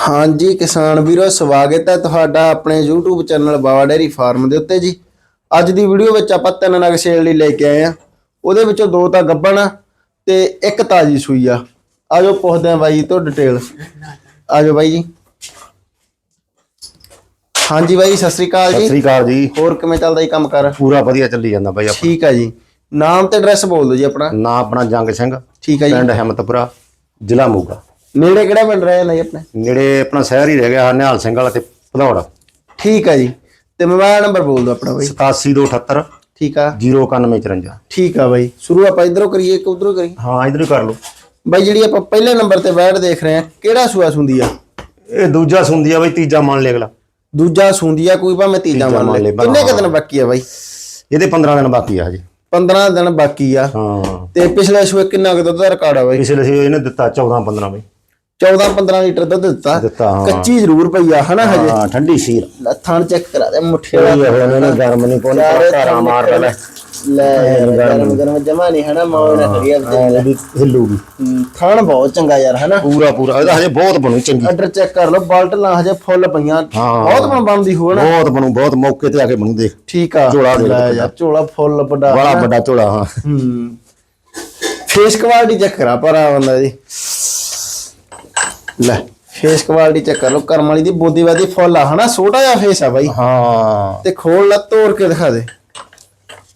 ਹਾਂਜੀ ਕਿਸਾਨ ਵੀਰੋ ਸਵਾਗਤ ਹੈ ਤੁਹਾਡਾ ਆਪਣੇ YouTube channel Bawa dairy farm ਦੇ ਉੱਤੇ ਜੀ। ਅੱਜ ਦੀ ਵੀਡੀਓ ਵਿੱਚ ਆਪਾਂ ਤਿੰਨ ਨਗ ਸੇਲ ਲਈ ਲੈ ਕੇ ਆਏ ਆ ਉਹਦੇ ਵਿੱਚੋਂ ਦੋ ਤਾਂ ਗੱਬਣ ਤੇ ਇੱਕ ਤਾਜੀ ਸੂਈ ਆ। ਆਜੋ ਪੁੱਛਦੇ ਆ ਬਾਈ ਤੋਂ ਡਿਟੇਲ ਆਜੋ ਬਾਈ ਜੀ। ਹਾਂਜੀ ਬਾਈ ਸਤਿ ਸ੍ਰੀ ਅਕਾਲ ਸਤਿ ਜੀ ਸ੍ਰੀ ਅਕਾਲ ਜੀ। ਹੋਰ ਕਿਵੇਂ ਚੱਲਦਾ ਜੀ ਕੰਮ ਕਰ? ਪੂਰਾ ਵਧੀਆ ਚੱਲੀ ਜਾਂਦਾ ਬਾਈ ਆਪਣਾ। ਠੀਕ ਆ ਜੀ। ਨਾਮ ਤੇ ਐਡਰੈਸ ਬੋਲ ਦਿਓ ਜੀ ਆਪਣਾ। ਨਾਂ ਆਪਣਾ ਜੰਗ ਸਿੰਘ ਠੀਕ ਆ ਜੀ। ਪਿੰਡ ਹਿੰਮਤਪੁਰਾ ਜ਼ਿਲ੍ਹਾ ਮੋਗਾ। ਨੇੜੇ ਕਿਹੜਾ ਪਿੰਡ ਰਹਿ ਜਾਂਦਾ ਜੀ ਆਪਣੇ? ਨੇੜੇ ਆਪਣਾ ਸ਼ਹਿਰ ਹੀ ਰਹਿ ਗਿਆ ਨਿਹਾਲ ਸਿੰਘ ਵਾਲਾ ਤੇ ਭਦੌੜ। ਠੀਕ ਆ ਜੀ। ਤੇ ਮੋਬਾਈਲ ਨੰਬਰ ਬੋਲ ਦਿਓ ਆਪਣਾ ਬਾਈ। 8778 ਠੀਕ ਆ। 09154 ਠੀਕ ਆ ਬਾਈ। ਸ਼ੁਰੂ ਆਪਾਂ ਇਧਰੋਂ ਕਰੀਏ ਕਿ ਉਧਰੋਂ ਕਰੀਏ? ਹਾਂ ਇਧਰ ਕਰ ਲਓ। ਬਾਈ ਜਿਹੜੀ ਆਪਾਂ ਪਹਿਲੇ ਨੰਬਰ ਤੇ ਬੈਠ ਦੇਖ ਰਹੇ ਆ ਕਿਹੜਾ ਸੂਆ ਸੁੰਦੀ ਆ? ਇਹ ਦੂਜਾ ਸੁੰਦੀ ਆ ਬਾਈ ਤੀਜਾ ਮੰਨ ਲੈ ਅਗਲਾ। ਦੂਜਾ ਸੁੰਦੀ ਆ ਕੋਈ ਭਾਵੇਂ ਤੀਜਾ ਮੰਨ ਲੈ ਕਿੰਨੇ ਕੁ ਦਿਨ ਬਾਕੀ ਆ ਬਾਈ? ਇਹਦੇ 15 ਦਿਨ ਬਾਕੀ ਆ ਹਜੇ। 15 ਦਿਨ ਬਾਕੀ ਆ। ਹਾਂ। ਤੇ ਪਿਛਲੇ ਸੂਏ ਕਿੰਨਾ ਕੁ ਦੁੱਧ ਦਾ ਰਿਕਾਰਡ ਆ ਬਾਈ? ਪਿਛਲੇ ਸੀ ਇਹਨੇ ਦਿੱਤਾ 14 15 ਬਾਈ। 14 15 ਲੀਟਰ ਦੁੱਧ ਦਿੱਤਾ। ਦਿੱਤਾ ਹਾਂ। ਕੱਚੀ ਜ਼ਰੂਰ ਪਈ ਆ ਹਨਾ ਹਜੇ? ਹਾਂ ਠੰਡੀ ਸੀਰ। ਥਣ ਚੈੱਕ ਕਰਾ ਦੇ ਮੁੱਠੇ ਇਹ ਹੁਣ ਇਹਨੇ ਗਰਮ ਨਹੀਂ ਪਾਉਣੀ ਥਣ ਮਾਰ ਲੈ ਲੈ ਗਰਮ ਗਰਮ ਜਮਾ ਨਹੀਂ ਹਨਾ ਮੌਜ ਨਾ ਕਰੀਏ ਇਹ ਵੀ ਹਿੱਲੂਗੀ ਥਣ ਬਹੁਤ ਚੰਗਾ ਯਾਰ ਹਨਾ? ਪੂਰਾ ਪੂਰਾ ਇਹਦਾ ਹਜੇ ਬਹੁਤ ਬਣੂ ਚੰਗੀ। ਆਰਡਰ ਚੈੱਕ ਕਰ ਲਓ ਬਾਲਟ ਲਾ ਹਜੇ ਫੁੱਲ ਪਈਆਂ। ਹਾਂ। ਬਹੁਤ ਬਣ ਬਣਦੀ ਹੋ ਨਾ ਬਹੁਤ ਬਣੂ ਬਹੁਤ ਮੌਕੇ ਤੇ ਆ ਕੇ ਬਣੂ ਦੇਖ। ਠੀਕ ਆ। ਝੋਲਾ ਦੇ ਲੈ ਯਾਰ ਝੋਲਾ ਫੁੱਲ ਵੱਡਾ ਬੜਾ ਵੱਡਾ ਝੋਲਾ ਹਾਂ। ਹੂੰ। ਫੇਸ ਕੁਆਲਿਟੀ ਚੈੱਕ ਕਰਾ ਪਰ ਆ ਬੰਦਾ ਜੀ। ਲੈ। ਫੇਸ ਕੁਆਲਿਟੀ ਚੈੱਕ ਕਰ ਲਓ। ਕਰਮ ਵਾਲੀ ਦੀ ਬੋਦੀਵਾਦੀ ਫੁੱਲ ਆ ਹਨਾ? ਛੋਟਾ ਜਿਹਾ ਫੇਸ ਆ ਬਾਈ। ਹਾਂ। ਤੇ ਖੋਲ ਲਾ ਤੋੜ ਕੇ ਦਿਖਾ ਦੇ।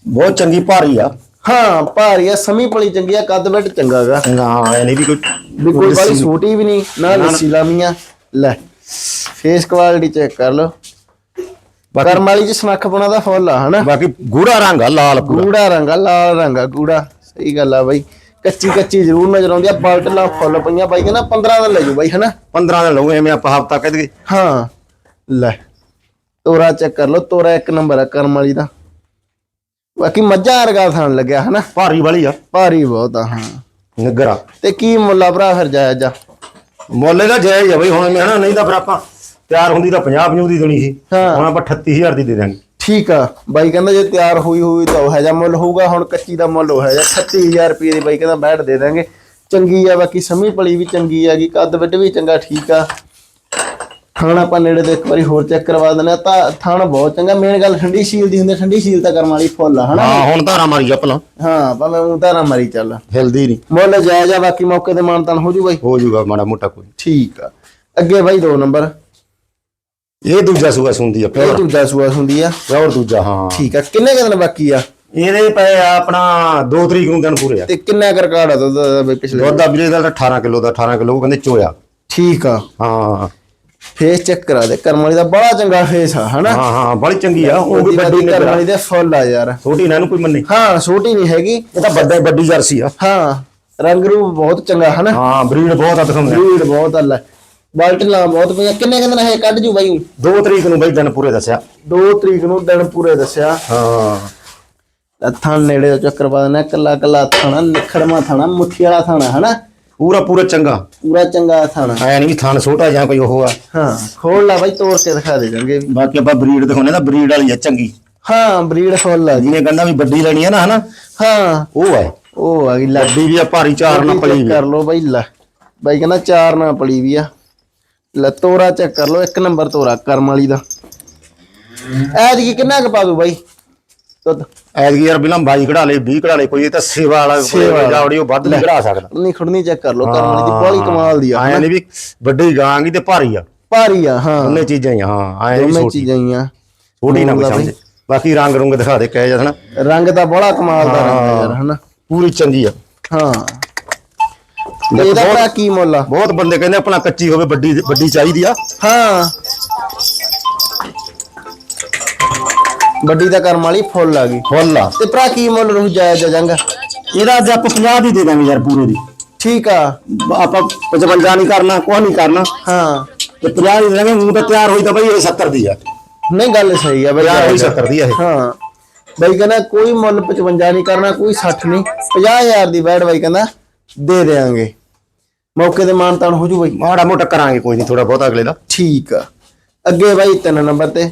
ਬਹੁਤ ਚੰਗੀ ਭਾਰੀ ਆ। ਹਾਂ ਭਾਰੀ ਆ ਸਮੀ ਪਲੀ ਚੰਗੀ ਆ ਕੱਦ ਵੱਡ ਚੰਗਾਗਾ ਹਾਂ ਇਹ ਨਹੀਂ ਵੀ ਕੋਈ ਵੀ ਕੋਈ ਵਾਲੀ ਛੋਟੀ ਵੀ ਨਹੀਂ ਨਾ ਲੱਸੀ ਲਾਮੀਆਂ ਲੈ ਫੇਸ ਕੁਆਲਿਟੀ ਚੈੱਕ ਕਰ ਲਓ। ਕਰਮ ਵਾਲੀ ਚ ਸਨੱਖ ਪੁਣਾ ਦਾ ਫੁੱਲ ਆ ਹਨਾ? ਬਾਕੀ ਗੂੜਾ ਰੰਗ ਆ ਲਾਲ ਪੂਰਾ। ਗੂੜਾ ਰੰਗ ਆ ਲਾਲ ਰੰਗ ਆ ਗੂੜਾ। ਸਹੀ ਗੱਲ ਆ ਬਾਈ। ਕੱਚੀ ਕੱਚੀ ਜ਼ਰੂਰ ਨਜ਼ਰ ਆਉਂਦੀ ਆ ਬਾਲਟਲਾਂ ਫੁੱਲ ਪਈਆਂ ਬਾਈ ਕਹਿੰਦਾ 15 ਦਿਨ ਲੈ ਜੂ ਬਾਈ ਹਨਾ? 15 ਦਿਨ ਲਊ ਐਵੇਂ ਆਪਾਂ ਹਫਤਾ ਕਹਿ ਦਈਏ। ਹਾਂ ਲੈ ਤੋਰਾ ਚੈੱਕ ਕਰ ਲਓ ਤੋਰਾ ਇੱਕ ਨੰਬਰ ਆ ਕਰਮ ਵਾਲੀ ਦਾ। ਬਾਕੀ ਮੱਝਾਂ ਵਰਗਾ ਥਾਣ ਲੱਗਿਆ ਹਨਾ? ਭਾਰੀ ਵਾਲੀ ਆ। ਭਾਰੀ ਬਹੁਤ ਆ ਹਾਂ। ਨਿੱਗਰਾ ਤੇ ਕੀ ਮੁੱਲਾ ਭਰਾ ਫਿਰ ਜਾਇਆ ਜਾ? ਮੁੱਲ ਇਹਦਾ ਜਾਇਜ਼ ਆ ਬਈ ਹੁਣ ਮੈਂ ਨਾ ਨਹੀਂ ਤਾਂ ਫਿਰ ਆਪਾਂ ਤਿਆਰ ਹੁੰਦੀ ਤਾਂ 50 50 ਦੀ ਦੇਣੀ ਸੀ। ਹਾਂ। ਹੁਣ ਆਪਾਂ 38000 ਦੀ ਦੇ ਦਾਂਗੇ ਠੀਕ ਆ। ਬਾਈ ਕਹਿੰਦਾ ਜੇ ਤਿਆਰ ਹੋਈ ਹੋਈ ਤਾਂ ਉਹ ਹੈ ਜਾ ਮੁੱਲ ਹੋਊਗਾ ਹੁਣ ਕੱਚੀ ਦਾ ਮੁੱਲ ਉਹ ਹੈ ਜਾ 36000 ਰੁਪਏ ਦੀ ਬਾਈ ਕਹਿੰਦਾ ਬੈਠ ਦੇ ਦਾਂਗੇ। ਚੰਗੀ ਆ ਬਾਕੀ ਸਮੀ ਪਲੀ ਵੀ ਚੰਗੀ ਹੈਗੀ ਕੱਦ ਵੱਡ ਵੀ ਚੰਗਾ ਠੀਕ ਆ। ਥਾਣ ਆਪਾਂ ਨੇੜੇ ਦੇ ਇੱਕ ਵਾਰੀ ਹੋਰ ਚੈੱਕ ਕਰਵਾ ਦਿੰਦੇ ਆ ਤਾਂ ਥਾਣ ਬਹੁਤ ਚੰਗਾ ਮੇਨ ਗੱਲ ਠੰਡੀ ਸ਼ੀਲ ਦੀ ਹੁੰਦੀ ਠੰਡੀ ਸ਼ੀਲ ਤਾਂ ਕਰਮ ਵਾਲੀ ਫੁੱਲ ਆ ਹਨਾ? ਹਾਂ ਹੁਣ ਧਾਰਾ ਮਾਰੀ ਆ ਭਲਾ। ਹਾਂ ਭਾਵੇਂ ਉਹ ਨਾ ਮਰੀ ਚੱਲ। ਹਿਲਦੀ ਨਹੀਂ ਮੁੱਲ ਜਾਇਜ਼ ਆ ਬਾਕੀ ਮੌਕੇ ਤੇ ਮਾਨਤਾਨ ਹੋ ਜੂ ਬਾਈ? ਹੋ ਜਾਊਗਾ ਮਾੜਾ ਮੋਟਾ ਕੋਈ। ਠੀਕ ਆ। ਅੱਗੇ ਬਾਈ ਦੋ ਨੰਬਰ। ਇਹ ਦੂਜਾ ਸੂਆ ਸੁੰਦੀ ਆ ਇਹ ਪਿਓਰ ਦੂਜਾ ਸੂਆ ਹੁੰਦੀ ਆ। ਪਿਓਰ ਦੂਜਾ ਹਾਂ। ਠੀਕ ਆ ਕਿੰਨੇ ਕੁ ਦਿਨ ਬਾਕੀ ਆ? ਇਹਦੇ ਪਏ ਆ ਆਪਣਾ 2 ਤਰੀਕ ਨੂੰ ਦਿਨ ਪੂਰੇ ਆ। ਤੇ ਕਿੰਨਾ ਕਰ ਕਾੜ ਆ ਦੁੱਧ ਦਾ ਬਈ ਪਿਛਲੇ ਦੁੱਧ ਦਾ ਵੀਰੇ ਦਾ ਤਾਂ 18 ਕਿਲੋ ਦਾ 18 ਕਿਲੋ ਕਹਿੰਦੇ ਚੋਇਆ। ਠੀਕ ਆ। ਹਾਂ। ਫੇਸ ਚੈੱਕ ਕਰਾ ਦੇ ਕਰਮ ਵਾਲੀ ਦਾ ਬੜਾ ਚੰਗਾ ਫੇਸ ਆ ਹਨਾ? ਹਾਂ ਹਾਂ ਬੜੀ ਚੰਗੀ ਆ ਉਹ ਵੀ ਵੱਡੀ ਕਰਮ ਨਿਗਰਾ ਵਾਲੀ ਦੇ ਫੁੱਲ ਆ ਯਾਰ। ਛੋਟੀ ਨਾ ਇਹਨੂੰ ਕੋਈ ਮੰਨੇ। ਹਾਂ ਛੋਟੀ ਨਹੀਂ ਹੈਗੀ। ਇਹ ਤਾਂ ਵੱਡਾ ਵੱਡੀ ਜਰਸੀ ਆ। ਹਾਂ ਰੰਗ ਰੂਪ ਬਹੁਤ ਚੰਗਾ ਹਨਾ? ਹਾਂ ਬਰੀਡ ਬਹੁਤ ਆ ਦਿਖਾਉਂਦੇ ਬਰੀਡ ਬਹੁਤ ਅੱਲਾ ਬਾਲਟਲਾਂ ਬਹੁਤ ਪਈਆਂ ਕਿੰਨੇ ਕਿੰਨੇ ਹੈ ਕੱਢ ਜੂ ਬਾਈ? 2 ਤਰੀਕ ਨੂੰ ਬਈ ਦਿਨ ਪੂਰੇ ਦੱਸਿਆ। 2 ਤਰੀਕ ਨੂੰ ਦਿਨ ਪੂਰੇ ਦੱਸਿਆ। ਹਾਂ। ਥਣ ਨੇੜੇ ਦਾ ਚੱਕਰ ਪਾ ਦੇਣਾ ਕੱਲਾ ਕੱਲਾ ਥਾਣਾ ਨਿਖੜਮਾ ਥਾਣਾ ਮੁੱਠੀ ਵਾਲਾ ਥਾਣਾ ਹਨਾ? ਪੂਰਾ ਪੂਰਾ ਚੰਗਾ। ਪੂਰਾ ਚੰਗਾ ਥਾਣਾ। ਐ ਨਹੀਂ ਥਣ ਛੋਟਾ ਜਾਂ ਕੋਈ ਉਹ ਆ। ਹਾਂ ਖੋਲ ਲਾ ਬਾਈ ਤੋੜ ਕੇ ਦਿਖਾ ਦੇ ਜਾਂਗੇ ਬਾਕੀ ਆਪਾਂ ਬਰੀਡ ਦਿਖਾਉਣੇ ਤਾਂ ਬਰੀਡ ਵਾਲੀ ਆ ਚੰਗੀ। ਹਾਂ ਬਰੀਡ ਫੁੱਲ ਆ ਜਿਹਨੇ ਕਹਿੰਦਾ ਵੀ ਵੱਡੀ ਲੈਣੀ ਆ ਨਾ ਹਨਾ? ਹਾਂ। ਉਹ ਹੈ ਉਹ ਆ ਗਈ ਲੈ ਵੱਡੀ ਵੀ ਆ ਭਾਰੀ ਚਾਰ ਨਾ ਪਲੀ ਵੀ ਕਰ ਲੋ ਬਾਈ ਲੈ। ਬਾਈ ਕਹਿੰਦਾ ਚਾਰ ਨਾ ਪਲੀ ਵੀ ਆ। ਲੈ ਤੋਰਾ ਚੈੱਕ ਕਰ ਲੋ ਇੱਕ ਨੰਬਰ ਤੋਰਾ ਕਰਮ ਵਾਲੀ ਦਾ। ਐਤਕੀ ਕਿੰਨਾ ਕੁ ਪਾ ਦੂ ਬਾਈ? ਦੁੱਧ। ਐਤਕੀ ਯਾਰ ਬਿਲਾਂ 22 ਕਢਾ ਲੇ 20 ਕਢਾ ਲੇ ਕੋਈ ਇਹ ਤਾਂ ਸੇਵਾ ਵਾਲਾ ਵਾਲਾ। ਜਾਵੜੀ ਉਹ ਵੱਧ ਨਹੀਂ ਕਢਾ ਸਕਦਾ। ਨਹੀਂ ਖੁੜਨੀ ਚੈੱਕ ਕਰ ਲੋ ਕਰਮ ਵਾਲੀ ਦੀ ਬੜੀ ਕਮਾਲ ਦੀ ਆ। ਨਹੀਂ ਵੀ ਵੱਡੀ ਗਾਂਗੀ ਤੇ ਭਾਰੀ ਆ। ਭਾਰੀ ਆ ਹਾਂ। ਉਹਨੇ ਚੀਜ਼ਾਂ ਹੀ ਹਾਂ ਨਹੀਂ ਦੋਵੇਂ ਛੋਟੀ। ਚੀਜ਼ਾਂ ਹੀ ਆ। ਛੋਟੀ ਨਾ ਕੋਈ। ਸਮਝ। ਬਾਕੀ ਰੰਗ ਰੁੰਗ ਦਿਖਾ ਦੇ ਕਹਿ ਜਦ ਹਨਾ। ਰੰਗ ਤਾਂ ਬੜਾ ਕਮਾਲ ਦਾ ਰੰਗ ਯਾਰ ਹਨਾ। ਪੂਰੀ ਚੰਗੀ ਆ। ਹਾਂ। ਇਹਦਾ ਭਰਾ ਕੀ ਮੁੱਲ ਆ? ਬਹੁਤ ਬੰਦੇ ਕਹਿੰਦੇ ਆਪਣਾ ਕੱਚੀ ਹੋਵੇ ਵੱਡੀ ਵੱਡੀ ਚਾਹੀਦੀ ਆ। ਹਾਂ। ਵੱਡੀ ਦਾ ਕਰਮ ਵਾਲੀ ਫੁੱਲ ਆ ਗਈ। ਫੁੱਲ ਆ। ਤੇ ਭਰਾ ਕੀ ਮੁੱਲ ਰੁਹ ਜਾਇਆ ਜਾਂਗਾ? ਇਹਦਾ ਅੱਜ ਆਪਾਂ 50 ਦੀ ਦੇ ਦਾਂਗੇ ਯਾਰ ਪੂਰੇ ਦੀ। ਠੀਕ ਆ। ਆਪਾਂ 55 ਨਹੀਂ ਕਰਨਾ ਕੁਛ ਨਹੀਂ ਕਰਨਾ। ਹਾਂ। ਤੇ 50 ਦੀ ਦੇ ਦਾਂਗੇ ਮੂੰਹ ਤਾਂ ਤਿਆਰ ਹੋਈ ਤਾਂ ਬਈ ਇਹ 70 ਦੀ ਆ। ਨਹੀਂ ਗੱਲ ਸਹੀ ਆ ਬਈ। ਤਿਆਰ ਹੋਈ 70 ਦੀ ਆ ਇਹ। ਹਾਂ। ਬਈ ਕਹਿੰਦਾ ਕੋਈ ਮੁੱਲ 55 ਨਹੀਂ ਕਰਨਾ ਕੋਈ 60 ਨਹੀਂ। 50000 ਦੀ ਬੈਡ ਬਾਈ ਕਹਿੰਦਾ। ਦੇ ਦੇਾਂਗੇ ਮੌਕੇ ਤੇ ਮਾਨਤਾਨ ਹੋ ਜੂ ਬਈ। ਮਾੜਾ ਮੋਟਾ ਕਰਾਂਗੇ ਕੋਈ ਨਹੀਂ ਥੋੜਾ ਬਹੁਤਾ ਅਗਲੇ ਦਾ। ਠੀਕ ਆ। ਅੱਗੇ ਬਾਈ ਤਿੰਨ ਨੰਬਰ ਤੇ।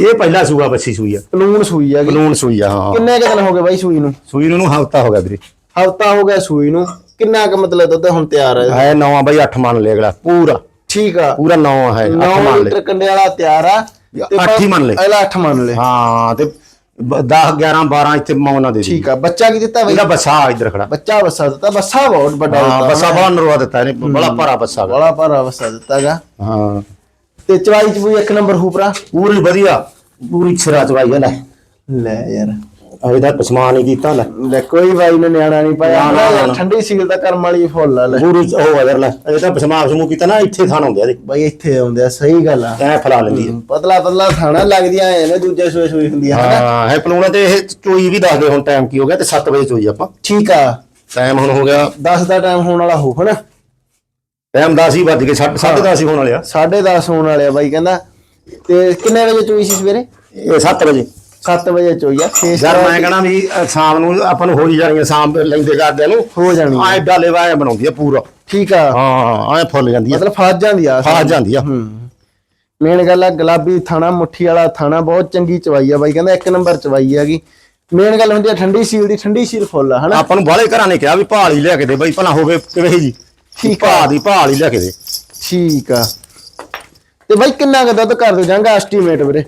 ਇਹ ਪਹਿਲਾ ਸੂਆ ਬੱਸੀ ਸੂਈ ਆ। ਪਲੂਣ ਸੂਈ ਆ ਬਲੂਨ ਸੂਈ ਆ ਹਾਂ ਕਿੰਨੇ ਕੁ ਦਿਨ ਹੋ ਗਏ ਬਾਈ ਸੂਈ ਨੂੰ? ਸੂਈ ਨੂੰ ਹਫਤਾ ਹੋ ਗਿਆ ਵੀਰੇ। ਹਫਤਾ ਹੋ ਗਿਆ ਸੂਈ ਨੂੰ। ਕਿੰਨਾ ਕੁ ਮਤਲਬ ਦੁੱਧ ਹੁਣ ਤਿਆਰ ਹੈ ਹੈ ਨਵਾਂ ਬਾਈ 8 ਮੰਨ ਲੈ ਅਗਲਾ। ਪੂਰਾ। ਠੀਕ ਆ। ਪੂਰਾ 9 ਹੈ 8 9 ਮੰਨ ਲੈ ਲੀਟਰ ਕੰਡੇ ਵਾਲਾ ਤਿਆਰ ਆ। ਅੱਠ ਹੀ ਮੰਨ ਲੈ। ਇਹਲਾ 8 ਮੰਨ ਲੈ ਹਾਂ ਤੇ 10 11 12 ਇੱਥੇ ਮੌਨਾ ਦੇ ਦੀ ਠੀਕ ਆ ਬੱਚਾ ਕੀ ਦਿੱਤਾ ਬਈ? ਇਹਦਾ ਬੱਸਾ ਇੱਧਰ ਖੜਾ। ਬੱਚਾ ਵਸਾ ਦਿੱਤਾ ਬੱਸਾ ਬਹੁਤ ਵੱਡਾ ਹਾਂ ਦਿੱਤਾ। ਬੱਸਾ ਬਹੁਤ ਨਰਵਾ ਦਿੱਤਾ ਇਹਨੇ ਬੜਾ ਭਾਰਾ ਬੱਸਾ ਗਾ। ਬੜਾ ਭਾਰਾ ਵਸਾ ਦਿੱਤਾਗਾ। ਹਾਂ। ਤੇ ਚਵਾਈ ਚ ਵੀ ਇੱਕ ਨੰਬਰ ਹੂਪਰਾ? ਪੂਰੀ ਵਧੀਆ ਪੂਰੀ ਸਿਰਾ ਚਵਾਈ ਹੈ ਲੈ। ਲੈ ਯਾਰ। ਇਹਦਾ ਪਸਮਾਨ ਹੀ ਕੀਤਾ ਲੈ। ਲੈ ਕੋਈ ਬਾਈ ਨੇ ਨਿਆਣਾ ਨਹੀਂ ਪਾਇਆ। ਠੰਡੀ ਸੀਲ ਦਾ ਕਰਮ ਵਾਲੀ ਫੁੱਲ ਆ ਲੈ। ਪੂਰੀ ਉਹ ਅਦਰ ਲੈ। ਇਹ ਤਾਂ ਪਸਮਾਨ ਸਮੂਹ ਕੀਤਾ ਨਾ ਇੱਥੇ ਥਾਣ ਹੁੰਦੇ ਆ ਇਹਦੇ ਬਾਈ ਇੱਥੇ ਆਉਂਦੇ ਆ ਸਹੀ ਗੱਲ ਆ। ਐ ਫਲਾ ਲੈਂਦੀ ਹੈ ਪਤਲਾ ਪਤਲਾ ਖਾਣਾ ਲੱਗਦੀਆਂ ਐ ਨੇ ਦੂਜੇ ਸੋਏ ਸੋਈ ਹੁੰਦੀਆਂ ਹਨਾ? ਹਾਂ ਹੈ ਪਲੂਣਾ ਤੇ ਇਹ ਚੋਈ ਵੀ ਦੱਸ ਦੇ ਹੁਣ ਟਾਈਮ ਕੀ ਹੋ ਗਿਆ ਤੇ 7 ਵਜੇ ਚੋਈ ਆਪਾਂ। ਠੀਕ ਆ। ਟਾਈਮ ਹੁਣ ਹੋ ਗਿਆ। 10 ਦਾ ਟਾਈਮ ਹੋਣ ਵਾਲਾ ਹੋ ਹਨਾ? ਟਾਈਮ 10 ਹੀ ਵੱਜ ਗਏ 10:30 ਹੀ। ਹੋਣ ਵਾਲੇ ਆ। 10:30 ਹੋਣ ਵਾਲੇ ਆ ਬਾਈ ਕਹਿੰਦਾ। ਤੇ ਕਿੰਨੇ ਵਜੇ ਚੋਈ ਸੀ ਸਵੇਰੇ? ਇਹ 7 ਵਜੇ। 7 ਵਜੇ ਚੋਈ ਆ ਫੇਸ ਯਾਰ ਮੈਂ ਕਹਣਾ ਵੀ ਅ, ਸ਼ਾਮ ਨੂੰ ਆਪਾਂ ਨੂੰ ਹੋ ਹੀ ਜਾਣੀ ਆ ਸ਼ਾਮ ਲੈਂਦੇ ਕਰਦੇ ਨੂੰ। ਹੋ ਜਾਣੀ ਆ। ਐ ਡਾਲੇ ਵਾਏ ਬਣਾਉਂਦੀ ਆ ਪੂਰਾ। ਠੀਕ ਆ। ਹਾਂ ਐ ਫੁੱਲ ਜਾਂਦੀ ਆ। ਮਤਲਬ ਫਾਜ ਜਾਂਦੀ ਆ। ਫਾਸ ਜਾਂਦੀ ਆ। ਹੂੰ। ਮੇਨ ਗੱਲ ਆ ਗੁਲਾਬੀ ਥਾਣਾ ਮੁੱਠੀ ਵਾਲਾ ਥਾਣਾ ਬਹੁਤ ਚੰਗੀ ਚਵਾਈ ਆ ਬਾਈ ਕਹਿੰਦਾ ਇੱਕ ਨੰਬਰ ਚਵਾਈ ਹੈਗੀ। ਮੇਨ ਗੱਲ ਹੁੰਦੀ ਆ ਠੰਡੀ ਸੀਲ ਦੀ ਠੰਡੀ ਸੀਲ ਫੁੱਲ ਆ ਹਨਾ? ਆਪਾਂ ਨੂੰ ਬਾਹਲੇ ਘਰਾਂ ਨੇ ਕਿਹਾ ਵੀ ਭਾਲ ਹੀ ਲਿਆ ਕੇ ਦੇ ਬਈ ਭਲਾ ਹੋਵੇ ਕਿਵੇਂ ਜੀ। ਠੀਕ ਆ। ਭਾ ਦੀ ਭਾਲ ਹੀ ਲਿਆ ਕੇ ਦੇ। ਠੀਕ ਆ। ਤੇ ਬਾਈ ਕਿੰਨਾ ਕੁ ਦੁੱਧ ਕਰ ਦੋ ਜਾਂਗਾ ਐਸਟੀਮੇਟ ਵੀਰੇ?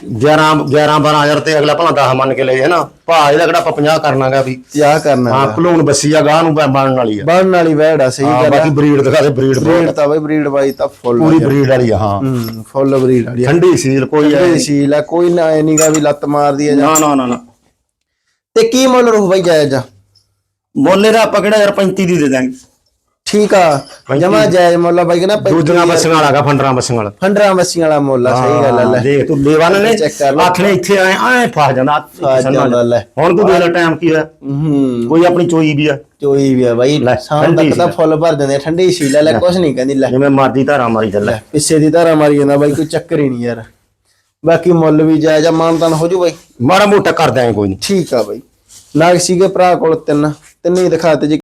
11 11 12000 ਤੇ ਅਗਲਾ ਭਲਾ 10 ਮੰਨ ਕੇ ਲੈ ਹੈ ਨਾ ਭਾ ਇਹਦਾ ਕਿਹੜਾ ਆਪਾਂ 50 ਕਰਨਾਗਾ ਵੀ। ਕੀ ਕਰਨਾ ਹਾਂ ਭਲੂਣ ਬੱਸੀ ਆ ਗਾਹ ਨੂੰ ਬ- ਬਣਨ ਵਾਲੀ ਆ। ਬਣਨ ਵਾਲੀ ਵੈੜ ਆ ਸਹੀ ਹਾਂ ਗੱਲ ਆ। ਬਾਕੀ ਬਰੀਡ ਦਿਖਾ ਦੇ ਬਰੀਡ ਬਰੀਡ ਤਾਂ ਬਾਈ ਬਰੀਡ ਬਾਈ ਤਾਂ ਫੁੱਲ ਪੂਰੀ ਬਰੀਡ ਵਾਲੀ ਆ ਹਾਂ। ਹੂੰ ਫੁੱਲ ਬਰੀਡ ਵਾਲੀ ਆ। ਠੰਡੀ ਸੀਲ ਕੋਈ ਐ ਠੰਡੀ ਸੀਲ ਆ ਕੋਈ ਨਾ ਐ ਨਹੀਂਗਾ ਵੀ ਲੱਤ ਮਾਰਦੀ ਆ ਜਾਂ ਨਾ ਨਾ ਨਾ ਨਾ। ਤੇ ਕੀ ਮੁੱਲ ਰਹੂ ਬਾਈ ਜਾਇਜ਼? ਆ ਮੋਲੇ ਦਾ ਆਪਾਂ ਕਿਹੜਾ ਯਾਰ 35 ਦੀ ਦੇ ਦਾਂਗੇ ਠੀਕ ਆ। ਜਮਾ ਜਾਇਜ਼ ਮੁੱਲ ਬਾਈ ਕਹਿੰਦਾ ਦੂਜੀਆਂ ਬੱਸੀਆਂ ਵਾਲਾ ਗਾ ਫੰਡਰਾਂ ਬੱਸੀਆਂ ਵਾਲਾ। ਫੰਡਰਾਂ ਮੱਸੀਆਂ ਵਾਲਾ ਮੁੱਲ ਸਹੀ ਗੱਲ ਲੈ। ਦੇਖ ਤੂੰ ਲੇਵਨ ਨੇ। ਨੇ ਇੱਥੇ ਆਏ ਆਏ ਫਸ ਜਾਂਦਾ। ਹੁਣ ਤੂੰ ਦੇਖ ਲੈ ਟਾਈਮ ਕੀ ਹੋਇਆ। ਹੂੰ। ਕੋਈ ਆਪਣੀ ਚੋਈ ਵੀ ਆ। ਚੋਈ ਵੀ ਆ ਬਾਈ ਸ਼ਾਮ ਤੱਕ ਤਾਂ। ਫੁੱਲ ਭਰ ਦਿੰਦੇ ਠੰਡੀ ਸੀ ਲੈ ਲੈ ਕੁਛ ਨਹੀਂ ਕਹਿੰਦੀ ਲੈ। ਜਿਵੇਂ ਮਰਜ਼ੀ ਧਾਰਾ ਮਾਰੀ ਚੱਲੇ। ਪਿੱਛੇ ਦੀ ਧਾਰਾ ਮਾਰੀ ਜਾਂਦਾ ਬਾਈ ਕੋਈ ਚੱਕਰ ਹੀ ਨਹੀਂ ਯਾਰ। ਬਾਕੀ ਮੁੱਲ ਵੀ ਜਾਇਜ਼ ਆ ਮਾਨਤਾਨ ਹੋ ਜੂ ਬਾਈ। ਮਾੜਾ ਮੋਟਾ ਕਰ ਦਿਆਂਗੇ ਕੋਈ ਨਹੀਂ। ਠੀਕ ਆ ਬਾਈ। ਨਾਗ ਸੀਗੇ ਭਰਾ ਕੋਲ ਤਿੰਨ। ਤਿੰਨੇ ਹੀ ਦਿਖਾਤੇ ਜੀ।